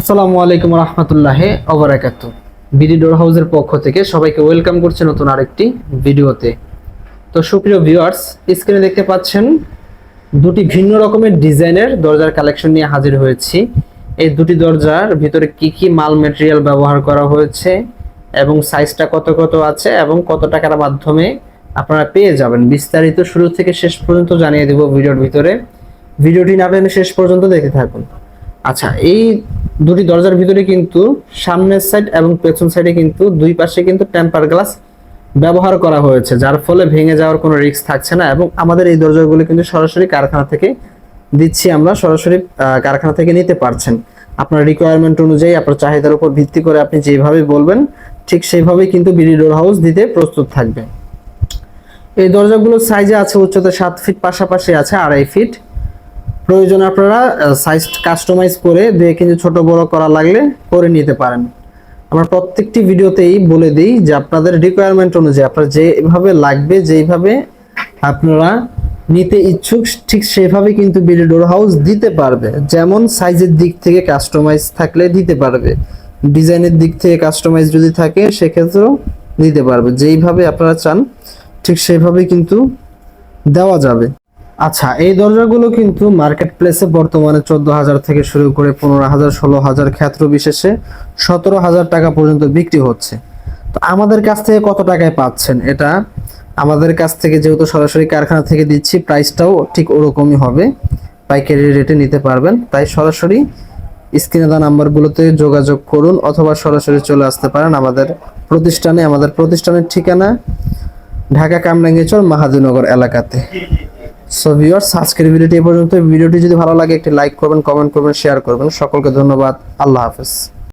আসসালামু আলাইকুম রহমতুল্লাহ অবরাকাত বিডি ডোর হাউসের পক্ষ থেকে সবাইকে ওয়েলকাম করছে নতুন আরেকটি ভিডিওতে। তো সুপ্রিয় ভিউয়ার্স, স্ক্রিনে দেখতে পাচ্ছেন দুটি ভিন্ন রকমের ডিজাইনের দরজার কালেকশন নিয়ে হাজির হয়েছি। এই দুটি দরজার ভিতরে কি কি মাল মেটেরিয়াল ব্যবহার করা হয়েছে এবং সাইজটা কত কত আছে এবং কত টাকার মাধ্যমে আপনারা পেয়ে যাবেন। বিস্তারিত শুরু থেকে শেষ পর্যন্ত জানিয়ে দেব ভিডিওর ভিতরে। ভিডিওটি না শেষ পর্যন্ত দেখতে থাকুন। আচ্ছা এই দুটি দরজার ভিতরে কিন্তু সামনের সাইড এবং পেছন সাইডে কিন্তু দুই পাশে কিন্তু টেম্পার গ্লাস ব্যবহার করা হয়েছে, যার ফলে ভেঙে যাওয়ার কোনো রিস্ক থাকছে না এবং আমাদের এই দরজাগুলো কিন্তু সরাসরি কারখানা থেকে দিচ্ছি আমরা, সরাসরি কারখানা থেকে নিতে পারছেন। আপনার রিকোয়ারমেন্ট অনুযায়ী আপনার চাহিদার উপর ভিত্তি করে আপনি যেভাবে বলবেন, ঠিক সেইভাবেই কিন্তু বিডি ডোর হাউস দিতে প্রস্তুত থাকবে। এই দরজাগুলোর সাইজে আছে উচ্চতা সাত ফিট পাশাপাশি আছে আড়াই ফিট প্রয়োজন আপনারা সাইজ কাস্টমাইজ করে দুই কিন্তু ছোট বড় করা লাগলে করে নিতে পারেন। আমরা প্রত্যেকটি ভিডিওতেই বলে দিই যে আপনাদের রিকোয়ারমেন্ট অনুযায়ী আপনার যেভাবে লাগবে যেইভাবে আপনারা নিতে ইচ্ছুক, ঠিক সেভাবে কিন্তু বিডি ডোর হাউস দিতে পারবে। যেমন সাইজের দিক থেকে কাস্টমাইজ থাকলে দিতে পারবে। ডিজাইনের দিক থেকে কাস্টমাইজ যদি থাকে, সেক্ষেত্রেও দিতে পারবে। যেইভাবে আপনারা চান, ঠিক সেভাবে কিন্তু দেওয়া যাবে। আচ্ছা এই দরজাগুলো কিন্তু মার্কেট প্লেসে বর্তমানে চোদ্দ হাজার থেকে শুরু করে পনেরো হাজার, ষোলো হাজার ক্ষেত্র বিশেষে সতেরো হাজার টাকা পর্যন্ত বিক্রি হচ্ছে। তো আমাদের কাছ থেকে কত টাকায় পাচ্ছেন এটা? আমাদের কাছ থেকে যেহেতু সরাসরি কারখানা থেকে দিচ্ছি প্রাইসটাও ঠিক ওরকমই হবে। পাইকারি রেটে নিতে পারবেন। তাই সরাসরি স্ক্রিনে দেওয়া নাম্বারগুলোতে যোগাযোগ করুন অথবা সরাসরি চলে আসতে পারেন আমাদের প্রতিষ্ঠানে। আমাদের প্রতিষ্ঠানের ঠিকানা ঢাকা কামরাঙ্গীচর মাহাদিনগর এলাকাতে। সো ভিউয়ার্স আজকের ভিডিওটি এ পর্যন্ত ভিডিওটি যদি ভালো লাগে, একটি লাইক করবেন কমেন্ট করবেন শেয়ার করবেন। সকলকে ধন্যবাদ। আল্লাহ হাফেজ।